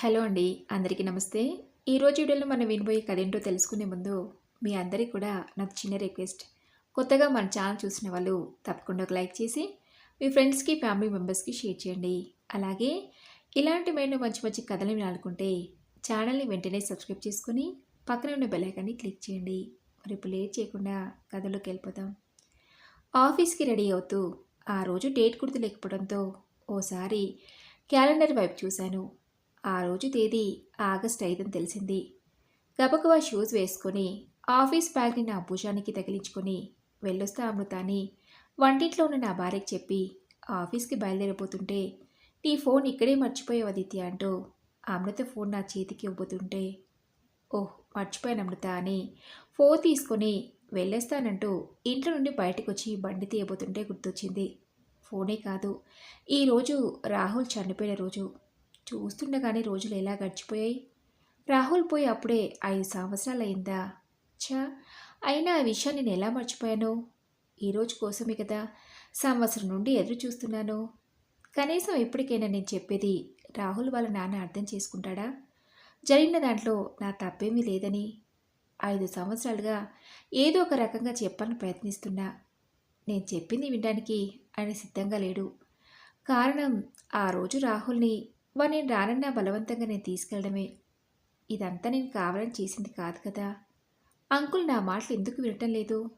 Hello అండి అందరికీ నమస్తే. ఈరోజు వీడియోలో మనం వినబోయే కథ ఏంటో తెలుసుకునే ముందు మీ అందరికీ కూడా నాకు చిన్న రిక్వెస్ట్. కొత్తగా మన ఛానల్ చూసిన వాళ్ళు తప్పకుండా ఒక లైక్ చేసి మీ ఫ్రెండ్స్కి ఫ్యామిలీ మెంబర్స్కి షేర్ చేయండి. అలాగే ఇలాంటి మైన మంచి మంచి కథలు వినాలనుకుంటే ఛానల్ని వెంటనే సబ్స్క్రైబ్ చేసుకుని పక్కన ఉన్న బెలైకాన్ని క్లిక్ చేయండి. మరి ఇప్పుడు లేట్ చేయకుండా కథలోకి వెళ్ళిపోతాం ఆఫీస్కి రెడీ అవుతూ ఆ రోజు డేట్ గుర్తు లేకపోవడంతో ఓసారి క్యాలెండర్ వైపు చూశాను. ఆ రోజు తేదీ ఆగస్ట్ ఐదని తెలిసింది. గబగబా షూస్ వేసుకొని ఆఫీస్ బ్యాగ్ని నా భుజానికి తగిలించుకొని వెళ్ళొస్తా అమృతాని వంటింట్లో ఉన్న నా భార్యకి చెప్పి ఆఫీస్కి బయలుదేరిపోతుంటే నీ ఫోన్ ఇక్కడే మర్చిపోయావు అదిత్య అంటూ అమృత ఫోన్ నా చేతికి ఇవ్వబోతుంటే ఓహ్ మర్చిపోయాను అమృత అని ఫోన్ తీసుకొని వెళ్ళేస్తానంటూ ఇంట్లో నుండి బయటకు వచ్చి బండి తీయబోతుంటే గుర్తొచ్చింది. ఫోనే కాదు ఈరోజు రాహుల్ చనిపోయిన రోజు. చూస్తుండగానే రోజులు ఎలా గడిచిపోయాయి? రాహుల్ పోయి అప్పుడే ఐదు సంవత్సరాలు అయిందా ఛా! అయినా ఆ విషయాన్ని నేను ఎలా మర్చిపోయాను? ఈరోజు కోసమే కదా సంవత్సరం నుండి ఎదురు చూస్తున్నాను కనీసం ఇప్పటికైనా నేను చెప్పేది రాహుల్ వాళ్ళ నాన్న అర్థం చేసుకుంటాడా? జరిగిన దాంట్లో నా తప్పేమీ లేదని. ఐదు సంవత్సరాలుగా ఏదో ఒక రకంగా చెప్పాలని ప్రయత్నిస్తున్నా. నేను చెప్పింది వినడానికి ఆయన సిద్ధంగా లేడు. కారణం ఆ రోజు రాహుల్ని వాడు నేను రానన్నా బలవంతంగా నేను తీసుకెళ్ళడమే. ఇదంతా నేను కావాలని చేసింది కాదు కదా. అంకుల్ నా మాటలు ఎందుకు వినటం లేదు?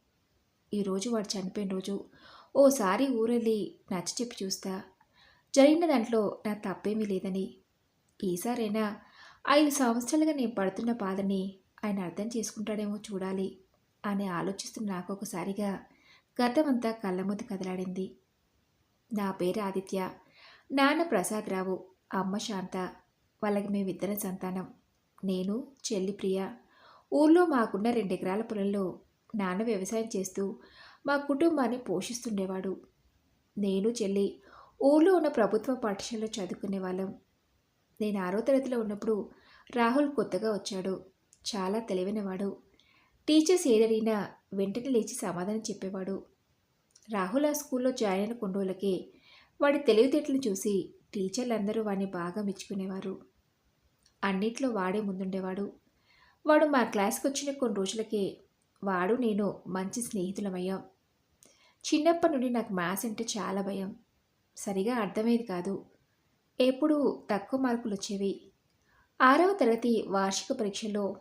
ఈరోజు వాడు చనిపోయిన రోజు ఓసారి ఊరెళ్ళి నచ్చ చెప్పి చూస్తా. జరిగిన దాంట్లో నా తప్పేమీ లేదని. ఈసారైనా ఐదు సంవత్సరాలుగా నేను పడుతున్న బాధని ఆయన అర్థం చేసుకుంటాడేమో చూడాలి అని ఆలోచిస్తున్న నాకు ఒకసారిగా గతమంతా కళ్ళ ముందు కదలాడింది. నా పేరు ఆదిత్య నాన్న ప్రసాదరావు అమ్మ శాంత వాళ్ళకి మేమిద్దరం సంతానం. నేను చెల్లి ప్రియ. ఊర్లో మాకున్న రెండు ఎకరాల పొలంలో నాన్న వ్యవసాయం చేస్తూ మా కుటుంబాన్ని పోషిస్తుండేవాడు. నేను చెల్లి ఊర్లో ఉన్న ప్రభుత్వ పాఠశాలలో చదువుకునే వాళ్ళం. నేను ఆరో తరగతిలో ఉన్నప్పుడు రాహుల్ కొత్తగా వచ్చాడు. చాలా తెలివైనవాడు. టీచర్స్ ఏదడిగినా వెంటనే లేచి సమాధానం చెప్పేవాడు. రాహుల్ ఆ స్కూల్లో జాయిన్ అయిన కొండోళ్ళకి వాడి తెలివితేటలు చూసి టీచర్లందరూ వాడిని బాగా మెచ్చుకునేవారు. అన్నిట్లో వాడే ముందుండేవాడు. వాడు మా క్లాస్కి వచ్చిన కొన్ని రోజులకే వాడు నేను మంచి స్నేహితులమయ్యాం. చిన్నప్పటి నుండి నాకు మ్యాథ్స్ అంటే చాలా భయం. సరిగా అర్థమయ్యేది కాదు. ఎప్పుడూ తక్కువ మార్కులు వచ్చేవి. ఆరవ తరగతి వార్షిక పరీక్షలో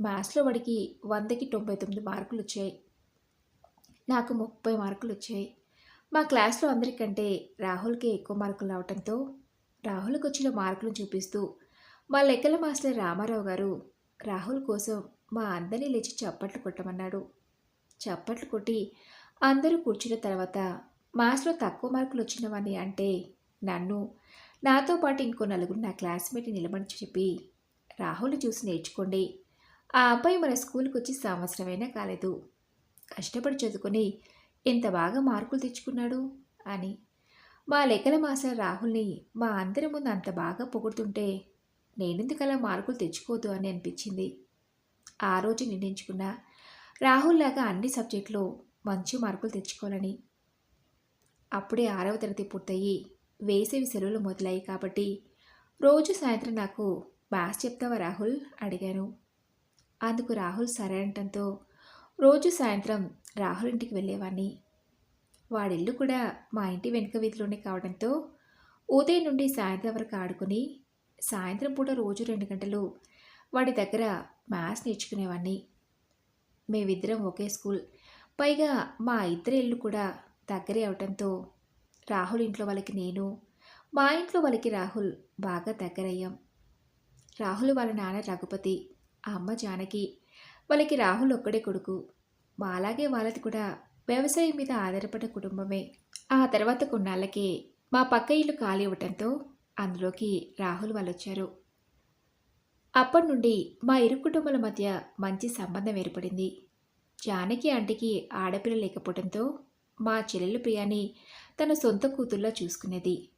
మ్యాథ్స్లో వాడికి వందకి తొంభై తొమ్మిది మార్కులు వచ్చాయి. నాకు ముప్పై మార్కులు వచ్చాయి. మా క్లాస్లో అందరికంటే రాహుల్కి ఎక్కువ మార్కులు రావడంతో రాహుల్కి వచ్చిన మార్కులను చూపిస్తూ మా లెక్కల మాస్టర్ రామారావు గారు రాహుల్ కోసం మా అందరినీ లేచి చప్పట్లు కొట్టమన్నాడు. చప్పట్లు కొట్టి అందరూ కూర్చున్న తర్వాత మాస్లో తక్కువ మార్కులు వచ్చినవని అంటే నన్ను నాతో పాటు ఇంకో నలుగురు నా క్లాస్మేట్ నిలబడి చెప్పి రాహుల్ని చూసి నేర్చుకోండి. ఆ అబ్బాయి మన స్కూల్కి వచ్చి సంవత్సరమైనా కాలేదు. కష్టపడి చదువుకొని ఎంత బాగా మార్కులు తెచ్చుకున్నాడు? అని. మా లెక్కల మాస్టర్ రాహుల్ని మా అందరి ముందు అంత బాగా పొగుడుతుంటే నేనెందుకు అలా మార్కులు తెచ్చుకోదు అని అనిపించింది. ఆ రోజు నిర్ణయించుకున్న రాహుల్ లాగా అన్ని సబ్జెక్టులో మంచి మార్కులు తెచ్చుకోవాలని. అప్పుడే ఆరవ తరగతి పూర్తయి వేసవి సెలవులు మొదలయ్యాయి కాబట్టి రోజు సాయంత్రం నాకు మ్యాథ్స్ చెప్తావా రాహుల్? అడిగాను. అందుకు రాహుల్ సరే అంటంతో రోజు సాయంత్రం రాహుల్ ఇంటికి వెళ్ళేవాడిని వాడిల్లు కూడా మా ఇంటి వెనుక వీధిలోనే కావడంతో ఉదయం నుండి సాయంత్రం వరకు ఆడుకుని సాయంత్రం పూట రోజు రెండు గంటలు వాడి దగ్గర మ్యాథ్స్ నేర్చుకునేవాడిని మేమిద్దరం ఒకే స్కూల్. పైగా మా ఇద్దరి ఇల్లు కూడా దగ్గరే అవటంతో రాహుల్ ఇంట్లో వాళ్ళకి నేను మా ఇంట్లో వాళ్ళకి రాహుల్ బాగా దగ్గరయ్యాం. రాహుల్ వాళ్ళ నాన్న రఘుపతి ఆ అమ్మ జానకి వాళ్ళకి రాహుల్ ఒక్కడే కొడుకు. మాలాగే వాళ్ళది కూడా వ్యవసాయం మీద ఆధారపడ్డ కుటుంబమే. ఆ తర్వాత కొన్నాళ్ళకి మా పక్క ఇల్లు ఖాళీ ఇవ్వటంతో అందులోకి రాహుల్ వాళ్ళు వచ్చారు అప్పటి నుండి మా ఇరు కుటుంబాల మధ్య మంచి సంబంధం ఏర్పడింది. జానకి ఆంటీకి ఆడపిల్ల లేకపోవడంతో మా చెల్లెలు ప్రియాని తన సొంత కూతుర్లా చూసుకునేది.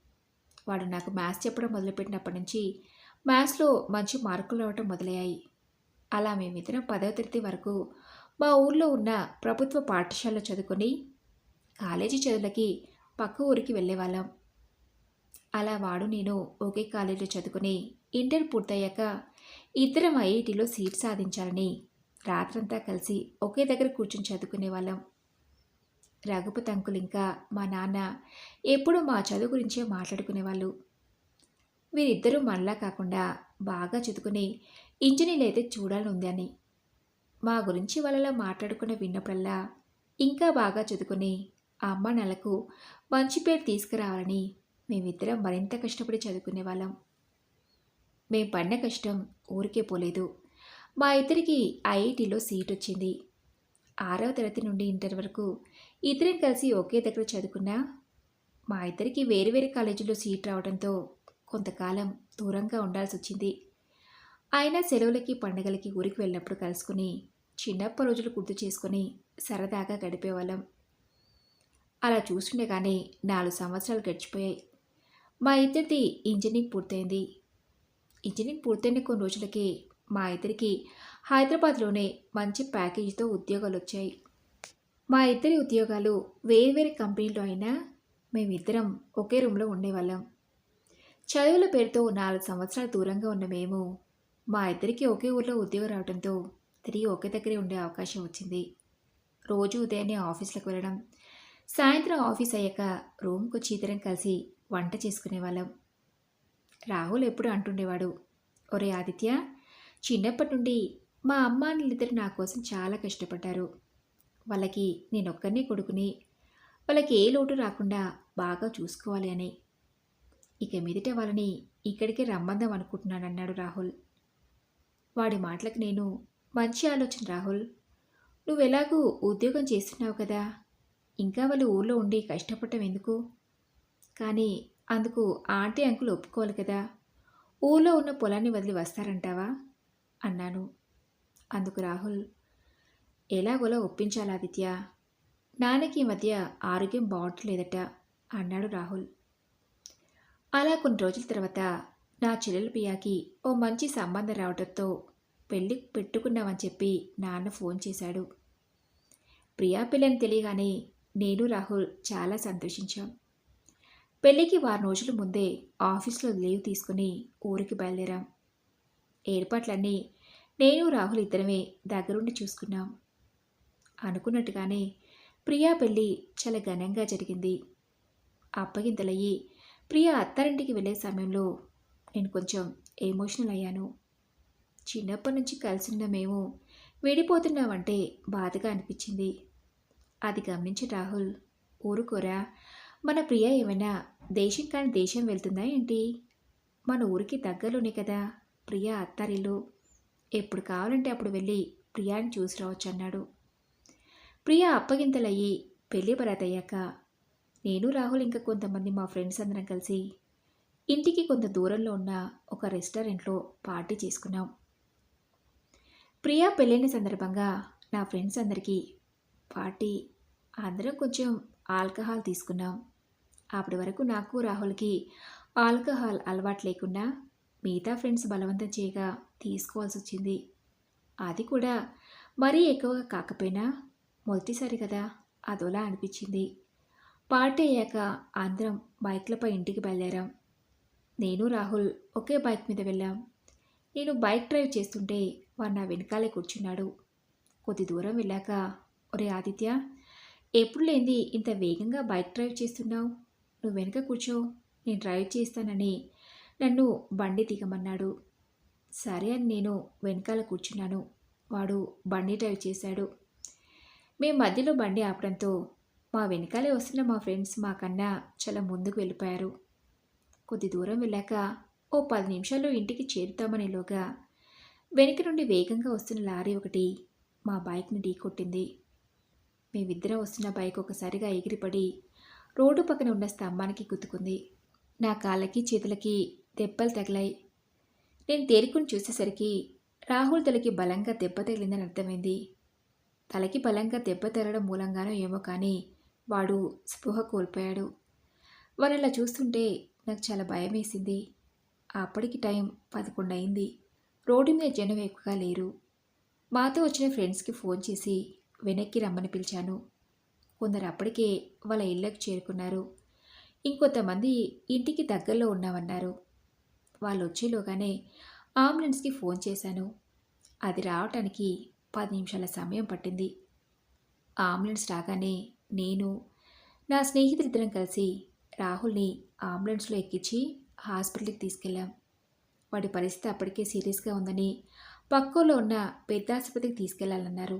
వాడు నాకు మ్యాథ్స్ చెప్పడం మొదలుపెట్టినప్పటి నుంచి మ్యాథ్స్లో మంచి మార్కులు రావటం మొదలయ్యాయి. అలా మేమిద్దరం పదవ తరగతి వరకు మా ఊర్లో ఉన్న ప్రభుత్వ పాఠశాలలో చదువుకొని కాలేజీ చదువులకి పక్క ఊరికి వెళ్ళేవాళ్ళం. అలా వాడు నేను ఒకే కాలేజీలో చదువుకుని ఇంటర్ పూర్తయ్యాక ఇద్దరం ఐఐటిలో సీట్ సాధించాలని రాత్రంతా కలిసి ఒకే దగ్గర కూర్చొని చదువుకునే వాళ్ళం రఘుపతి అంకుల్ ఇంకా మా నాన్న ఎప్పుడూ మా చదువు గురించే మాట్లాడుకునేవాళ్ళు. వీరిద్దరూ మనలా కాకుండా బాగా చదువుకుని ఇంజనీర్ అయితే చూడాలనుంది అని. మా గురించి వాళ్ళలా మాట్లాడుకుని విన్నప్పుడల్లా ఇంకా బాగా చదువుకుని ఆ అమ్మ నెలకు మంచి పేరు తీసుకురావాలని మేమిద్దరం మరింత కష్టపడి చదువుకునే వాళ్ళం. మేం పడిన కష్టం ఊరికే పోలేదు. మా ఇద్దరికి ఐఐటిలో సీట్ వచ్చింది. ఆరవ తరగతి నుండి ఇంటర్ వరకు ఇద్దరం కలిసి ఒకే దగ్గర చదువుకున్నా మా ఇద్దరికి వేరు వేరు కాలేజీలో సీట్ రావడంతో కొంతకాలం దూరంగా ఉండాల్సి వచ్చింది అయినా సెలవులకి పండగలకి ఊరికి వెళ్ళినప్పుడు కలుసుకుని చిన్నప్పటి రోజులు గుర్తు చేసుకుని సరదాగా గడిపేవాళ్ళం. అలా చూస్తుండగానే నాలుగు సంవత్సరాలు గడిచిపోయాయి. మా ఇద్దరిది ఇంజనీరింగ్ పూర్తయింది. ఇంజనీరింగ్ పూర్తయిన కొన్ని రోజులకి మా ఇద్దరికి హైదరాబాద్లోనే మంచి ప్యాకేజీతో ఉద్యోగాలు వచ్చాయి. మా ఇద్దరి ఉద్యోగాలు వేర్వేరు కంపెనీలో అయినా మేమిద్దరం ఒకే రూమ్లో ఉండేవాళ్ళం. చదువుల పేరుతో నాలుగు సంవత్సరాల దూరంగా ఉన్న మేము మా ఇద్దరికి ఒకే ఊర్లో ఉద్యోగం రావడంతో తిరిగి ఒకే దగ్గరే ఉండే అవకాశం వచ్చింది. రోజు ఉదయాన్నే ఆఫీస్లకు వెళ్ళడం సాయంత్రం ఆఫీస్ అయ్యాక రూమ్కు చీతరం కలిసి వంట చేసుకునేవాళ్ళం. రాహుల్ ఎప్పుడు అంటుండేవాడు ఒరే ఆదిత్య చిన్నప్పటి నుండి మా అమ్మ ఇద్దరు నా కోసం చాలా కష్టపడ్డారు. వాళ్ళకి నేను కొడుకుని వాళ్ళకి ఏ లోటు రాకుండా బాగా చూసుకోవాలి అని. ఇక మీదట వాళ్ళని ఇక్కడికే రమ్మందాం అనుకుంటున్నాను అన్నాడు రాహుల్. వాడి మాటలకు నేను మంచి ఆలోచన రాహుల్. నువ్వు ఎలాగూ ఉద్యోగం చేస్తున్నావు కదా? ఇంకా వాళ్ళు ఊళ్ళో ఉండి కష్టపడటం ఎందుకు? కానీ అందుకు ఆంటీ అంకులు ఒప్పుకోవాలి కదా. ఊళ్ళో ఉన్న పొలాన్ని వదిలి వస్తారంటావా? అన్నాను. అందుకు రాహుల్ ఎలాగోలా ఒప్పించాలా ఆదిత్య నాన్నకి ఈ మధ్య ఆరోగ్యం బాగుంటలేదట అన్నాడు రాహుల్. అలా కొన్ని రోజుల తర్వాత నా చెల్లెల పియాకి ఓ మంచి సంబంధం రావడంతో పెళ్ళి పెట్టుకున్నామని చెప్పి నాన్న ఫోన్ చేశాడు. ప్రియా పిల్లని తెలియగానే నేను రాహుల్ చాలా సంతోషించాం. పెళ్ళికి వారం రోజుల ముందే ఆఫీస్లో లీవ్ తీసుకుని ఊరికి బయలుదేరాం. ఏర్పాట్లన్నీ నేను రాహుల్ ఇద్దరమే దగ్గరుండి చూసుకున్నాం. అనుకున్నట్టుగానే ప్రియా పెళ్ళి చాలా ఘనంగా జరిగింది. అప్పగింతలయ్యి ప్రియా అత్తారింటికి వెళ్ళే సమయంలో నేను కొంచెం ఎమోషనల్ అయ్యాను. చిన్నప్పటి నుంచి కలిసిన మేము. విడిపోతున్నామంటే బాధగా అనిపించింది. అది గమనించి రాహుల్. ఊరుకోరా? మన ప్రియ ఏమైనా దేశం కాని దేశం వెళ్తుందా ఏంటి? మన ఊరికి దగ్గరలోనే కదా ప్రియ అత్తారిల్లు. ఎప్పుడు కావాలంటే అప్పుడు వెళ్ళి ప్రియాని చూసి రావచ్చు అన్నాడు. ప్రియ అప్పగింతలయ్యి పెళ్ళి బరాతయ్యాక నేను రాహుల్ ఇంకా కొంతమంది మా ఫ్రెండ్స్ అందరం కలిసి ఇంటికి కొంత దూరంలో ఉన్న ఒక రెస్టారెంట్లో పార్టీ చేసుకున్నాం. ప్రియా పెళ్ళైన సందర్భంగా నా ఫ్రెండ్స్ అందరికీ పార్టీ అందరం కొంచెం ఆల్కహాల్ తీసుకున్నాం. అప్పటి వరకు నాకు రాహుల్కి ఆల్కహాల్ అలవాటు లేకుండా మిగతా ఫ్రెండ్స్ బలవంతం చేయగా తీసుకోవాల్సి వచ్చింది. అది కూడా మరీ ఎక్కువగా కాకపోయినా మొదటిసారి కదా అదోలా అనిపించింది. పార్టీ అయ్యాక అందరం బైక్లపై ఇంటికి బయలుదేరాం. నేను రాహుల్ ఒకే బైక్ మీద వెళ్ళాం. నేను బైక్ డ్రైవ్ చేస్తుంటే వాడు నా వెనకాలే కూర్చున్నాడు. కొద్ది దూరం వెళ్ళాక ఒరే ఆదిత్య ఎప్పుడు లేనిది ఇంత వేగంగా బైక్ డ్రైవ్ చేస్తున్నావు? నువ్వు వెనక కూర్చో నేను డ్రైవ్ చేస్తానని నన్ను బండి దిగమన్నాడు. సరే అని నేను వెనకాల కూర్చున్నాను. వాడు బండి డ్రైవ్ చేశాడు. మేము మధ్యలో బండి ఆపడంతో మా వెనకాలే వస్తున్న మా ఫ్రెండ్స్ మాకన్నా చాలా ముందుకు వెళ్ళిపోయారు. కొద్ది దూరం వెళ్ళాక ఓ పది నిమిషాల్లో ఇంటికి చేరుతామనేలోగా వెనుక నుండి వేగంగా వస్తున్న లారీ ఒకటి మా బైక్ని ఢీకొట్టింది మేమిద్దరం వస్తున్న బైక్ ఒకసారిగా ఎగిరిపడి రోడ్డు పక్కన ఉన్న స్తంభానికి గుద్దుకుంది. నా కాళ్ళకి చేతులకి దెబ్బలు తగిలాయి. నేను తేరుకుని చూసేసరికి రాహుల్ తలకి బలంగా దెబ్బ తగిలిందని అర్థమైంది. తలకి బలంగా దెబ్బ తగలడం మూలంగానో ఏమో కానీ వాడు స్పృహ కోల్పోయాడు. వాడు చూస్తుంటే నాకు చాలా భయం వేసింది అప్పటికి టైం పదకొండు అయింది రోడ్డు మీద జనం ఎక్కువగా లేరు. మాతో వచ్చిన ఫ్రెండ్స్కి ఫోన్ చేసి వెనక్కి రమ్మని పిలిచాను. కొందరు అప్పటికే వాళ్ళ ఇళ్ళకు చేరుకున్నారు. ఇంకొంతమంది ఇంటికి దగ్గరలో ఉన్నామన్నారు. వాళ్ళు వచ్చేలోగానే అంబులెన్స్కి ఫోన్ చేశాను. అది రావటానికి పది నిమిషాల సమయం పట్టింది. అంబులెన్స్ రాగానే నేను నా స్నేహితులిద్దరం కలిసి రాహుల్ని అంబులెన్స్లో ఎక్కించి హాస్పిటల్కి తీసుకెళ్ళాం. వాడి పరిస్థితి అప్పటికే సీరియస్గా ఉందని పక్కలో ఉన్న పెద్ద ఆసుపత్రికి తీసుకెళ్ళాలన్నారు.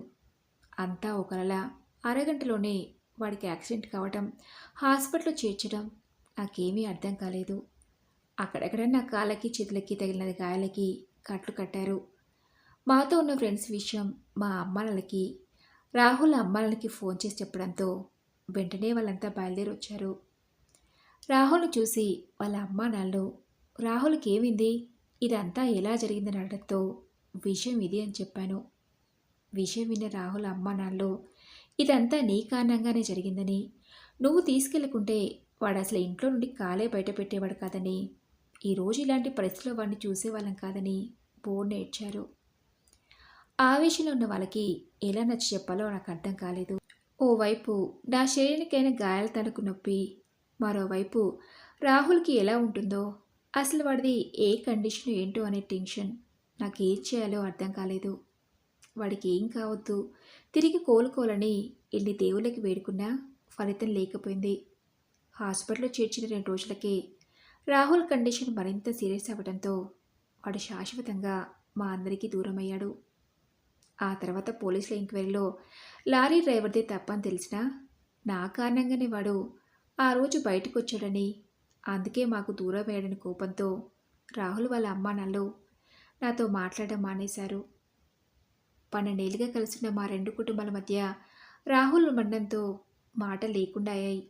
అంతా ఒకలా అరగంటలోనే వాడికి యాక్సిడెంట్ కావటం హాస్పిటల్లో చేర్చడం నాకేమీ అర్థం కాలేదు. అక్కడక్కడ నా కాళ్ళకి చేతులకి తగిలిన గాయాలకి కట్లు కట్టారు. మాతో ఉన్న ఫ్రెండ్స్ విషయం మా అమ్మాళ్ళకి రాహుల్ అమ్మాళ్ళకి ఫోన్ చేసి చెప్పడంతో వెంటనే వాళ్ళంతా బయలుదేరి వచ్చారు రాహుల్ని చూసి వాళ్ళ అమ్మా నాన్నలు రాహుల్కి ఏమింది? ఇదంతా ఎలా జరిగిందని అడగడంతో విషయం ఇది అని చెప్పాను. విషయం విన్న రాహుల్ అమ్మా నాన్నలు ఇదంతా నీ కారణంగానే జరిగిందని. నువ్వు తీసుకెళ్ళకుంటే వాడు అసలు ఇంట్లో నుండి కాలే బయట పెట్టేవాడు కాదని. ఈరోజు ఇలాంటి పరిస్థితిలో వాడిని చూసేవాళ్ళం కాదని బోర్డు ఏడ్చారు ఆవేశంలో ఉన్న వాళ్ళకి ఎలా నచ్చి చెప్పాలో నాకు అర్థం కాలేదు. ఓవైపు నా శరీరానికైన గాయాల తనకు నొప్పి మరోవైపు రాహుల్కి ఎలా ఉంటుందో అసలు వాడిది ఏ కండిషన్ ఏంటో అనే టెన్షన్ నాకు ఏం చేయాలో అర్థం కాలేదు. వాడికి ఏం కావద్దు తిరిగి కోలుకోవాలని ఎన్ని దేవుళ్ళకి వేడుకున్నా ఫలితం లేకపోయింది. హాస్పిటల్లో చేర్చిన రెండు రోజులకే రాహుల్ కండిషన్ మరింత సీరియస్ అవ్వడంతో వాడు శాశ్వతంగా మా అందరికీ దూరమయ్యాడు. ఆ తర్వాత పోలీసుల ఎంక్వైరీలో లారీ డ్రైవర్దే తప్పని తెలిసినా నా కారణంగానే వాడు ఆ రోజు బయటకు వచ్చాడని అందుకే మాకు దూరం వేయడని కోపంతో రాహుల్ వాళ్ళ అమ్మా నల్లు నాతో మాట్లాడడం మానేశారు. పన్నెండేళ్ళుగా కలిసిన మా రెండు కుటుంబాల మధ్య రాహుల్ మండంతో మాట లేకుండా అయ్యాయి.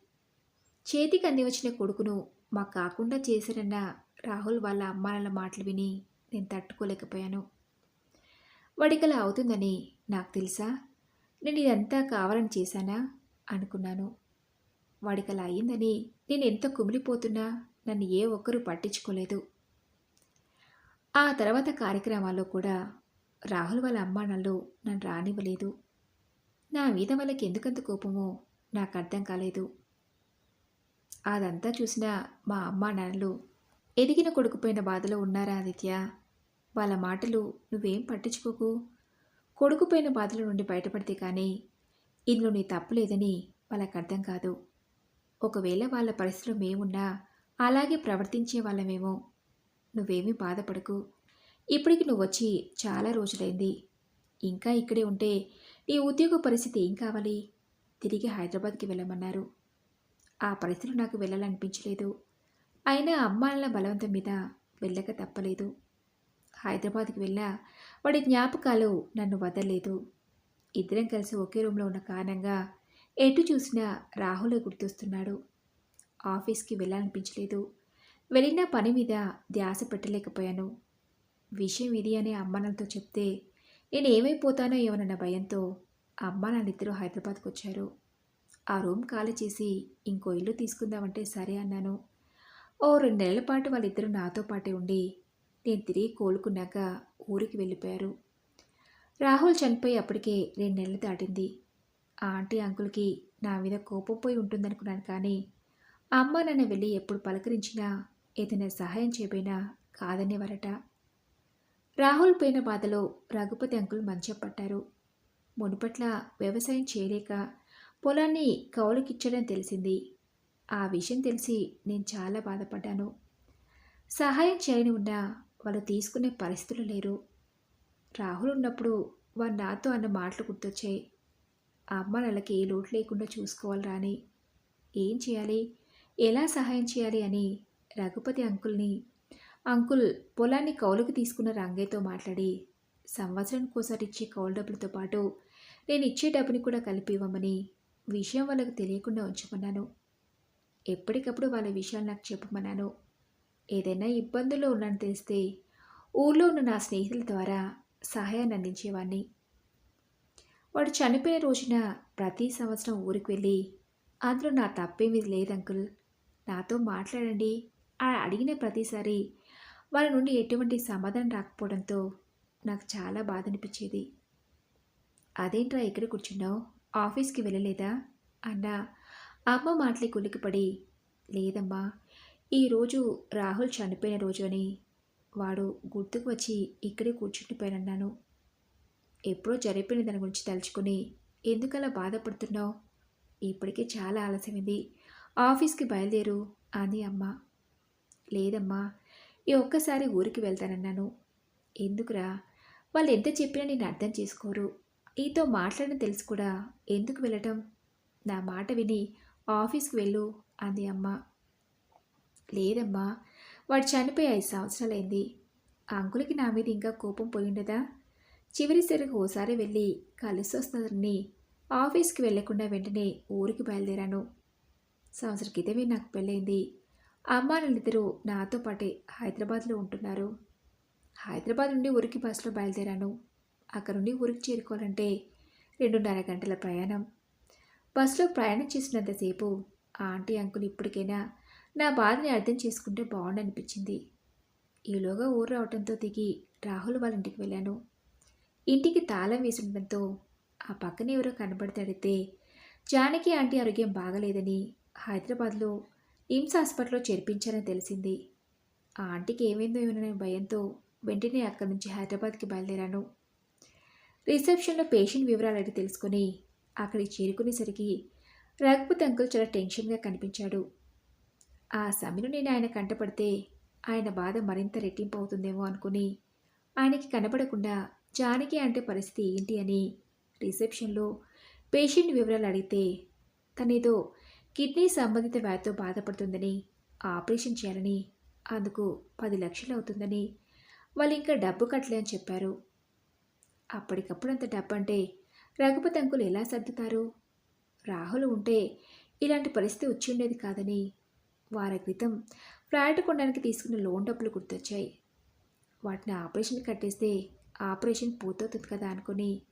చేతికి అంది వచ్చిన కొడుకును మాకు కాకుండా చేశారన్న రాహుల్ వాళ్ళ అమ్మానాల మాటలు విని నేను తట్టుకోలేకపోయాను. వడికలా అవుతుందని నాకు తెలుసా? నేను ఇదంతా కావాలని చేశానా? అనుకున్నాను. వాడికలా అయ్యిందని నేను ఎంత కుమిలిపోతున్నా నన్ను ఏ ఒక్కరూ పట్టించుకోలేదు. ఆ తర్వాత కార్యక్రమాల్లో కూడా రాహుల్ వాళ్ళ అమ్మానాళ్ళు నన్ను రానివ్వలేదు. నా మీద వాళ్ళకి ఎందుకంత కోపమో నాకు అర్థం కాలేదు. అదంతా చూసిన మా అమ్మా నాన్నలు ఎదిగిన కొడుకుపోయిన బాధలో ఉన్నారా ఆదిత్య? వాళ్ళ మాటలు నువ్వేం పట్టించుకోకు. కొడుకుపోయిన బాధల నుండి బయటపడితే కానీ ఇందులో నీ తప్పు లేదని వాళ్ళకి అర్థం కాదు. ఒకవేళ వాళ్ళ పరిస్థితిలో మేమున్నా అలాగే ప్రవర్తించే వాళ్ళమేమో. నువ్వేమీ బాధపడకు. ఇప్పటికి నువ్వు వచ్చి చాలా రోజులైంది. ఇంకా ఇక్కడే ఉంటే నీ ఉద్యోగ పరిస్థితి ఏం కావాలి? తిరిగి హైదరాబాద్కి వెళ్ళమన్నారు. ఆ పరిస్థితులు నాకు వెళ్ళాలనిపించలేదు. అయినా అమ్మాళ్ళ బలవంతం మీద వెళ్ళక తప్పలేదు. హైదరాబాద్కి వెళ్ళా వాడి జ్ఞాపకాలు నన్ను వదలలేదు. ఇద్దరం కలిసి ఒకే రూమ్లో ఉన్న కారణంగా ఎటు చూసినా రాహులే గుర్తొస్తున్నాడు. ఆఫీస్కి వెళ్ళాలనిపించలేదు. వెళ్ళిన పని మీద ధ్యాస పెట్టలేకపోయాను. విషయం ఇది అని అమ్మానాన్నతో చెప్తే నేను ఏమైపోతానో ఏమనన్న భయంతో అమ్మ నాన్నిద్దరూ హైదరాబాద్కి వచ్చారు. ఆ రూమ్ ఖాళీ చేసి ఇంకో ఇల్లు తీసుకుందామంటే సరే అన్నాను. ఓ రెండు నెలల పాటు వాళ్ళిద్దరూ నాతో పాటే ఉండి నేను తిరిగి కోలుకున్నాక ఊరికి వెళ్ళిపోయారు. రాహుల్ చనిపోయి అప్పటికే రెండు నెలలు దాటింది. ఆ ఆంటీ అంకుల్కి నా మీద కోపం పోయి ఉంటుందనుకున్నాను కానీ అమ్మ నన్ను వెళ్ళి ఎప్పుడు పలకరించినా ఏదైనా సహాయం చేయబోయినా కాదనేవారట. రాహుల్ పోయిన బాధలో రఘుపతి అంకుల్ మంచం పట్టారు. మునుపట్ల వ్యవసాయం చేయలేక పొలాన్ని కౌలుకిచ్చడం తెలిసింది. ఆ విషయం తెలిసి నేను చాలా బాధపడ్డాను. సహాయం చేయని ఉన్నా వాళ్ళు తీసుకునే పరిస్థితులు లేరు. రాహుల్ ఉన్నప్పుడు వారు నాతో అన్న మాటలు గుర్తొచ్చాయి. ఆ అమ్మ నెలకి ఏ లోటు లేకుండా చూసుకోవాలరా అని ఏం చేయాలి? ఎలా సహాయం చేయాలి అని రఘుపతి అంకుల్ని అంకుల్ పొలాన్ని కౌలుకు తీసుకున్న రంగయ్యతో మాట్లాడి సంవత్సరానికి ఒకసారి ఇచ్చే కౌలు డబ్బులతో పాటు నేను ఇచ్చే డబ్బుని కూడా కలిపి ఇవ్వమని విషయం వాళ్ళకు తెలియకుండా ఉంచుకున్నాను. ఎప్పటికప్పుడు వాళ్ళ విషయాలు నాకు చెప్పమన్నాను. ఏదైనా ఇబ్బందుల్లో ఉన్నాను తెలిస్తే ఊళ్ళో ఉన్న నా స్నేహితుల ద్వారా సహాయాన్ని అందించేవాడిని వాడు చనిపోయిన రోజున ప్రతి సంవత్సరం ఊరికి వెళ్ళి అందులో నా తప్పేమీ లేదు అంకుల్. నాతో మాట్లాడండి. ఆ అడిగిన ప్రతిసారి వాళ్ళ నుండి ఎటువంటి సమాధానం రాకపోవడంతో నాకు చాలా బాధ అనిపించేది అదేంట్రా ఇక్కడ కూర్చున్నావు? ఆఫీస్కి వెళ్ళలేదా? అన్న అమ్మ మాటలి కులికిపడి లేదమ్మా. ఈరోజు రాహుల్ చనిపోయిన రోజు అని వాడు గుర్తుకు వచ్చి ఇక్కడే కూర్చుండిపోయానన్నాను. ఎప్పుడో జరిపిన దాని గురించి తలుచుకుని ఎందుకలా బాధపడుతున్నావు? ఇప్పటికే చాలా ఆలస్యమైంది. ఆఫీస్కి బయలుదేరు అంది అమ్మ. లేదమ్మా ఈ ఒక్కసారి ఊరికి వెళ్తానన్నాను. ఎందుకురా? వాళ్ళు ఎంత చెప్పినా నేను అర్థం చేసుకోరు. నీతో మాట్లాడిన తెలుసు కూడా. ఎందుకు వెళ్ళటం? నా మాట విని ఆఫీస్కి వెళ్ళు అంది అమ్మ. లేదమ్మా వాడు చనిపోయి ఐదు సంవత్సరాలైంది. ఆ అంకులకి నా మీద ఇంకా కోపం పోయిండదా చివరిసరికి ఓసారి వెళ్ళి కలిసి వస్తుందని ఆఫీస్కి వెళ్ళకుండా వెంటనే ఊరికి బయలుదేరాను. సంవత్సర క్రితమే నాకు పెళ్ళైంది అమ్మ నాన్నిద్దరూ నాతో పాటే హైదరాబాద్లో ఉంటున్నారు. హైదరాబాద్ నుండి ఊరికి బస్సులో బయలుదేరాను. అక్కడ నుండి ఊరికి చేరుకోవాలంటే రెండున్నర గంటల ప్రయాణం. బస్సులో ప్రయాణం చేసినంతసేపు ఆ ఆంటీ అంకుల్ ఇప్పటికైనా నా బాధని అర్థం చేసుకుంటే బాగుండనిపించింది. ఈలోగా ఊరు రావడంతో దిగి రాహుల్ వాళ్ళ ఇంటికి వెళ్ళాను. ఇంటికి తాళం వేసుండటంతో ఆ పక్కన ఎవరో కనబడతాడితే జానకి ఆంటీ ఆరోగ్యం బాగలేదని హైదరాబాద్లో ఇమ్స్ హాస్పిటల్లో చేర్పించారని తెలిసింది. ఆ ఆంటీకి ఏమైందో ఏమోననే భయంతో వెంటనే అక్కడి నుంచి హైదరాబాద్కి బయలుదేరాను. రిసెప్షన్లో పేషెంట్ వివరాలు అడిగి తెలుసుకొని అక్కడికి చేరుకునేసరికి రఘుపతి అంకుల్ చాలా టెన్షన్గా కనిపించాడు. ఆ సమయంలో నేను ఆయన కంటపడితే ఆయన బాధ మరింత రెట్టింపు అవుతుందేమో అనుకుని ఆయనకి కనపడకుండా జానకి అంటే పరిస్థితి ఏంటి అని రిసెప్షన్లో పేషెంట్ వివరాలు అడిగితే తనేదో కిడ్నీ సంబంధిత వ్యాధితో బాధపడుతుందని ఆపరేషన్ చేయాలని అందుకు పది లక్షలు అవుతుందని వాళ్ళు ఇంకా డబ్బు కట్టలే అని చెప్పారు. అప్పటికప్పుడు అంత డబ్బు అంటే రఘుపతి అంకులు ఎలా సర్దుతారు? రాహుల్ ఉంటే ఇలాంటి పరిస్థితి వచ్చి ఉండేది కాదని వారి క్రితం ఫ్లాట్ కొనడానికి తీసుకున్న లోన్ డబ్బులు గుర్తొచ్చాయి. వాటిని ఆపరేషన్ కట్టేస్తే ఆపరేషన్ పూర్తవుతుంది కదా అనుకుని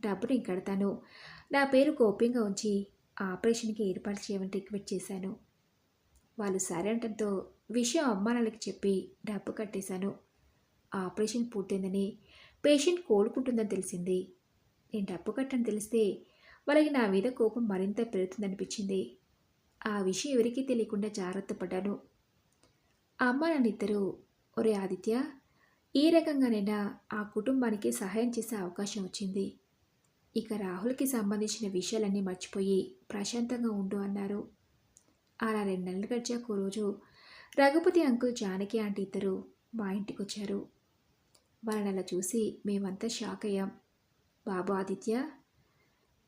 డబ్బుని కడతాను. నా పేరు గోప్యంగా ఉంచి ఆపరేషన్కి ఏర్పాటు చేయమని రిక్వెస్ట్ చేశాను. వాళ్ళు సరే అంటంతో విషయం అమ్మానాలకి చెప్పి డబ్బు కట్టేశాను. ఆపరేషన్ పూర్తయిందని పేషెంట్ కోలుకుంటుందని తెలిసింది. నేను డబ్బు కట్టని తెలిస్తే వాళ్ళకి నా మీద కోపం మరింత పెరుగుతుందనిపించింది. ఆ విషయం ఎవరికీ తెలియకుండా జాగ్రత్త పడ్డాను. అమ్మ నన్నిద్దరూ ఒరే ఆదిత్య ఈ రకంగానైనా ఆ కుటుంబానికి సహాయం చేసే అవకాశం వచ్చింది. ఇక రాహుల్కి సంబంధించిన విషయాలన్నీ మర్చిపోయి ప్రశాంతంగా ఉండు అన్నారు. అలా రెండు నెలలు గడిచాక ఓ రోజు రఘుపతి అంకుల్ జానకి ఆంటీ ఇద్దరు మా ఇంటికి వచ్చారు వాళ్ళని అలా చూసి మేమంతా షాక్ అయ్యాం. బాబు ఆదిత్య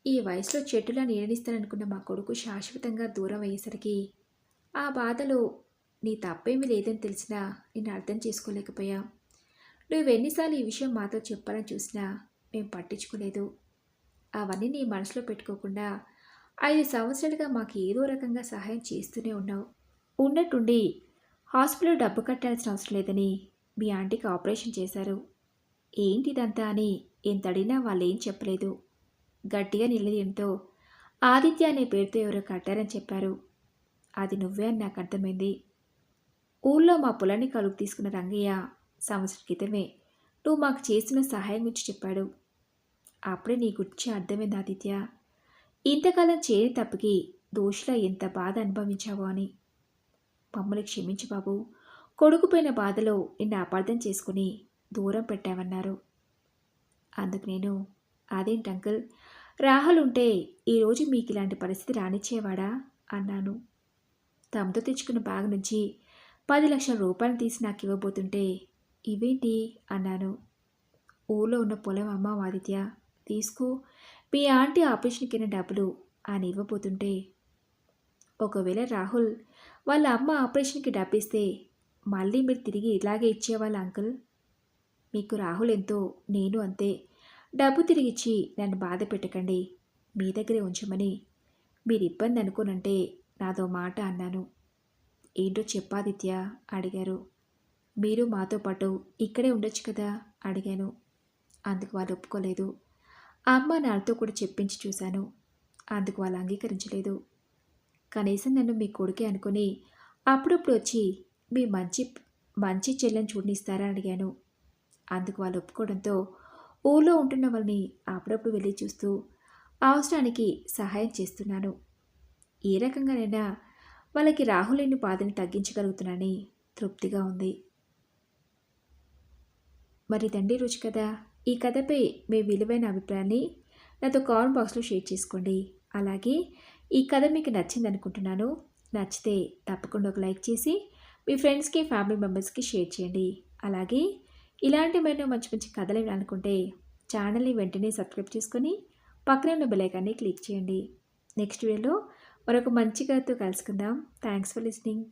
ఈ వయసులో చెట్టులా నీడనిస్తాననుకున్న మా కొడుకు శాశ్వతంగా దూరం అయ్యేసరికి ఆ బాధలో నీ తప్పేమీ లేదని తెలిసినా నేను అర్థం చేసుకోలేకపోయా. నువ్వు ఎన్నిసార్లు ఈ విషయం మాతో చెప్పాలని చూసినా మేము పట్టించుకోలేదు. అవన్నీ నీ మనసులో పెట్టుకోకుండా ఐదు సంవత్సరాలుగా మాకు ఏదో రకంగా సహాయం చేస్తూనే ఉన్నావు. ఉన్నట్టుండి హాస్పిటల్లో డబ్బు కట్టాల్సిన అవసరం లేదని మీ ఆంటీకి ఆపరేషన్ చేశారు. ఏంటిదంతా అని ఎంత అడిగినా వాళ్ళు ఏం చెప్పలేదు. గట్టిగా నిలదీయడంతో ఆదిత్య అనే పేరుతో ఎవరో కట్టారని చెప్పారు. అది నువ్వే అని నాకు అర్థమైంది. ఊళ్ళో మా పొలాన్ని కలుపు తీసుకున్న రంగయ్య సంవత్సరం క్రితమే నువ్వు మాకు చేసిన సహాయం గురించి చెప్పాడు. అప్పుడే నీ గురించి అర్థమైంది ఆదిత్య. ఇంతకాలం చేయని తప్పికి దోషిలా ఎంత బాధ అనుభవించావో అని. మమ్మల్ని క్షమించు బాబు. కొడుకుపోయిన బాధలో నిన్ను అపార్థం చేసుకుని దూరం పెట్టావన్నారు. అందుకు నేను అదేంటి అంకుల్? రాహుల్ ఉంటే ఈరోజు మీకు ఇలాంటి పరిస్థితి రానిచ్చేవాడా? అన్నాను. తమతో తెచ్చుకున్న బ్యాగ్ నుంచి పది లక్షల రూపాయలు తీసి నాకు ఇవ్వబోతుంటే ఇవేంటి అన్నాను. ఊళ్ళో ఉన్న పొలం అమ్మ ఆదిత్య తీసుకో మీ ఆంటీ ఆపరేషన్కి అయిన డబ్బులు అని ఇవ్వబోతుంటే ఒకవేళ రాహుల్ వాళ్ళ అమ్మ ఆపరేషన్కి డబ్బిస్తే మళ్ళీ మీరు తిరిగి ఇలాగే ఇచ్చేవాళ్ళ అంకుల్? మీకు రాహుల్ ఎంతో నేను అంతే. డబ్బు తిరిగిచ్చి నన్ను బాధ పెట్టకండి. మీ దగ్గరే ఉంచమని మీరు ఇబ్బంది అనుకోనంటే నాదో మాట అన్నాను. ఏంటో చెప్పాదిత్య అడిగారు. మీరు మాతో పాటు ఇక్కడే ఉండొచ్చు కదా? అడిగాను. అందుకు వాళ్ళు ఒప్పుకోలేదు. అమ్మ నాతో కూడా చెప్పించి చూశాను. అందుకు వాళ్ళు అంగీకరించలేదు. కనీసం నన్ను మీ కొడుకే అనుకుని అప్పుడప్పుడు వచ్చి మీ మంచి మంచి చెల్లెని చూడనిస్తారా అడిగాను. అందుకు వాళ్ళు ఒప్పుకోవడంతో ఊళ్ళో ఉంటున్న వాళ్ళని అప్పుడప్పుడు వెళ్ళి చూస్తూ అవసరానికి సహాయం చేస్తున్నాను. ఏ రకంగానైనా వాళ్ళకి రాహులేని బాధని తగ్గించగలుగుతున్నానని తృప్తిగా ఉంది. మరి తండ్రి రుచి కదా ఈ కథపై మీ విలువైన అభిప్రాయాన్ని నాతో కామెంట్ బాక్స్లో షేర్ చేసుకోండి. అలాగే ఈ కథ మీకు నచ్చింది అనుకుంటున్నాను నచ్చితే తప్పకుండా ఒక లైక్ చేసి మీ ఫ్రెండ్స్కి ఫ్యామిలీ మెంబర్స్కి షేర్ చేయండి. అలాగే ఇలాంటి మరెన్నో మంచి మంచి కథలు వినాలనుకుంటే ఛానల్ని వెంటనే సబ్స్క్రైబ్ చేసుకొని పక్కనే ఉన్న బెలైకాన్ని క్లిక్ చేయండి. నెక్స్ట్ వీడియోలో మరొక మంచి కథతో కలుసుకుందాం. Thanks for listening.